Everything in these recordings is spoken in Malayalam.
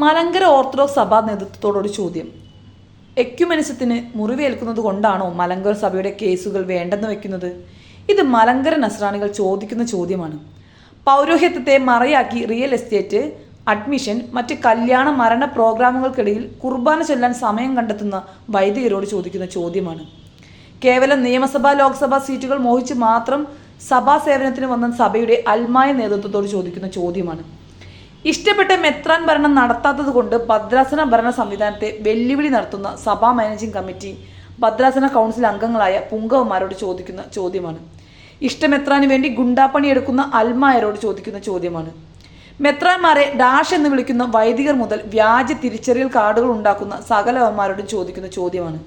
മലങ്കര ഓർത്തഡോക്സ് സഭാ നേതൃത്വത്തോടൊരു ചോദ്യം. എക്യുമനിസത്തിന് മുറിവേൽക്കുന്നത് കൊണ്ടാണോ മലങ്കര സഭയുടെ കേസുകൾ വേണ്ടെന്ന് വെക്കുന്നത്? ഇത് മലങ്കര നസ്രാണികൾ ചോദിക്കുന്ന ചോദ്യമാണ്. പൗരോഹിത്യത്തെ മറയാക്കി റിയൽ എസ്റ്റേറ്റ് അഡ്മിഷൻ മറ്റ് കല്യാണ മരണ പ്രോഗ്രാമുകൾക്കിടയിൽ കുർബാന ചൊല്ലാൻ സമയം കണ്ടെത്തുന്ന വൈദികരോട് ചോദിക്കുന്ന ചോദ്യമാണ്. കേവലം നിയമസഭാ ലോക്സഭാ സീറ്റുകൾ മോഹിച്ച് മാത്രം സഭാ സേവനത്തിന് വന്ന സഭയുടെ അൽമായ നേതൃത്വത്തോട് ചോദിക്കുന്ന ചോദ്യമാണ്. ഇഷ്ടപ്പെട്ട മെത്രാൻ ഭരണം നടത്താത്തത് കൊണ്ട് ഭദ്രാസന ഭരണ സംവിധാനത്തെ വെല്ലുവിളി നടത്തുന്ന സഭാ മാനേജിംഗ് കമ്മിറ്റി ഭദ്രാസന കൗൺസിൽ അംഗങ്ങളായ പുങ്കവന്മാരോട് ചോദിക്കുന്ന ചോദ്യമാണ്. ഇഷ്ടമെത്രാന് വേണ്ടി ഗുണ്ടാപ്പണി എടുക്കുന്ന അൽമായരോട് ചോദിക്കുന്ന ചോദ്യമാണ്. മെത്രാന്മാരെ ഡാഷ് എന്ന് വിളിക്കുന്ന വൈദികർ മുതൽ വ്യാജ തിരിച്ചറിയൽ കാർഡുകൾ ഉണ്ടാക്കുന്ന സകലവന്മാരോടും ചോദിക്കുന്ന ചോദ്യമാണ്.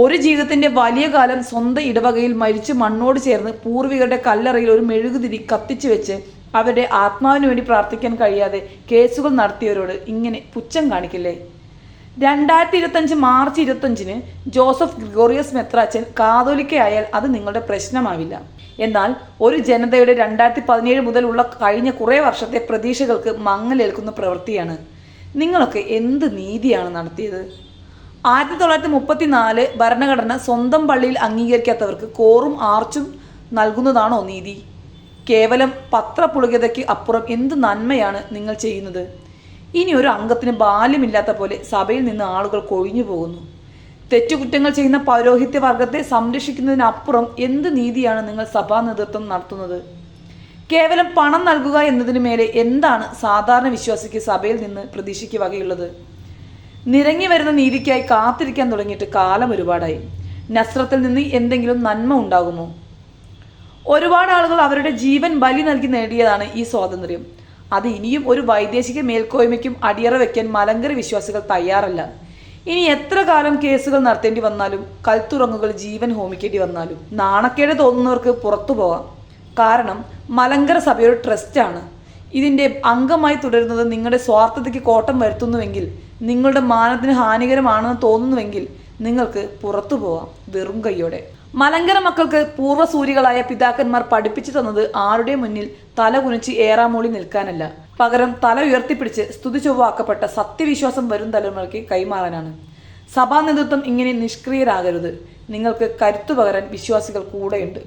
ഒരു ജീവിതത്തിന്റെ വലിയ കാലം സ്വന്തം ഇടവകയിൽ മരിച്ച് മണ്ണോട് ചേർന്ന് പൂർവികരുടെ കല്ലറയിൽ ഒരു മെഴുകുതിരി കത്തിച്ചു വെച്ച് അവരുടെ ആത്മാവിന് വേണ്ടി പ്രാർത്ഥിക്കാൻ കഴിയാതെ കേസുകൾ നടത്തിയവരോട് ഇങ്ങനെ പുച്ഛം കാണിക്കില്ലേ? രണ്ടായിരത്തി ഇരുപത്തഞ്ച് മാർച്ച് ഇരുപത്തഞ്ചിന് ജോസഫ് ഗ്രിഗോറിയസ് മെത്രാച്ചൻ കാതോലിക്കയായാൽ അത് നിങ്ങളുടെ പ്രശ്നമാവില്ല. എന്നാൽ ഒരു ജനതയുടെ രണ്ടായിരത്തി പതിനേഴ് മുതലുള്ള കഴിഞ്ഞ കുറേ വർഷത്തെ പ്രതീക്ഷകൾക്ക് മങ്ങലേൽക്കുന്ന പ്രവൃത്തിയാണ്. നിങ്ങളൊക്കെ എന്ത് നീതിയാണ് നടത്തിയത്? ആയിരത്തി തൊള്ളായിരത്തി മുപ്പത്തി നാല് ഭരണഘടന സ്വന്തം പള്ളിയിൽ അംഗീകരിക്കാത്തവർക്ക് കോറും ആർച്ചും നൽകുന്നതാണോ നീതി? കേവലം പത്രപുളികതയ്ക്ക് അപ്പുറം എന്ത് നന്മയാണ് നിങ്ങൾ ചെയ്യുന്നത്? ഇനി ഒരു അംഗത്തിന് ബാല്യമില്ലാത്ത പോലെ സഭയിൽ നിന്ന് ആളുകൾ കൊഴിഞ്ഞു പോകുന്നു. തെറ്റുകുറ്റങ്ങൾ ചെയ്യുന്ന പൗരോഹിത്യ വർഗത്തെ സംരക്ഷിക്കുന്നതിനപ്പുറം എന്ത് നീതിയാണ് നിങ്ങൾ സഭാ നേതൃത്വം നടത്തുന്നത്? കേവലം പണം നൽകുക എന്നതിനു മേലെ എന്താണ് സാധാരണ വിശ്വാസിക്ക് സഭയിൽ നിന്ന് പ്രതീക്ഷയ്ക്ക് വകയുള്ളത്? നിരങ്ങി വരുന്ന നീതിക്കായി കാത്തിരിക്കാൻ തുടങ്ങിയിട്ട് കാലം ഒരുപാടായി. നസ്രത്തിൽ നിന്ന് എന്തെങ്കിലും നന്മ ഉണ്ടാകുമോ? ഒരുപാട് ആളുകൾ അവരുടെ ജീവൻ ബലി നൽകി നേടിയതാണ് ഈ സ്വാതന്ത്ര്യം. അത് ഇനിയും ഒരു വൈദേശിക മേൽക്കോയ്മയ്ക്കും അടിയറ വയ്ക്കാൻ മലങ്കര വിശ്വാസികൾ തയ്യാറല്ല. ഇനി എത്ര കാലം കേസുകൾ നടത്തേണ്ടി വന്നാലും കൽത്തുറങ്ങുകൾ ജീവൻ ഹോമിക്കേണ്ടി വന്നാലും നാണക്കേട് തോന്നുന്നവർക്ക് പുറത്തു പോകാം കാരണം മലങ്കര സഭയൊരു ട്രസ്റ്റാണ്. ഇതിന്റെ അംഗമായി തുടരുന്നത് നിങ്ങളുടെ സ്വാർത്ഥതയ്ക്ക് കോട്ടം വരുത്തുന്നുവെങ്കിൽ നിങ്ങളുടെ മാനത്തിന് ഹാനികരമാണെന്ന് തോന്നുന്നുവെങ്കിൽ നിങ്ങൾക്ക് പുറത്തു പോവാം വെറും കൈയോടെ മലങ്കര മക്കൾക്ക് പൂർവസൂരികളായ പിതാക്കന്മാർ പഠിപ്പിച്ചു തന്നത് ആരുടെ മുന്നിൽ തല കുനിച്ച് ഏറാമൂളി നിൽക്കാനല്ല. പകരം തല ഉയർത്തിപ്പിടിച്ച് സ്തുതി ചൊവ്വാക്കപ്പെട്ട സത്യവിശ്വാസം വരും തലമുറയ്ക്ക് കൈമാറാനാണ്. സഭാ നേതൃത്വം ഇങ്ങനെ നിഷ്ക്രിയരാകരുത്. നിങ്ങൾക്ക് കരുത്തു പകരാൻ വിശ്വാസികൾ കൂടെയുണ്ട്.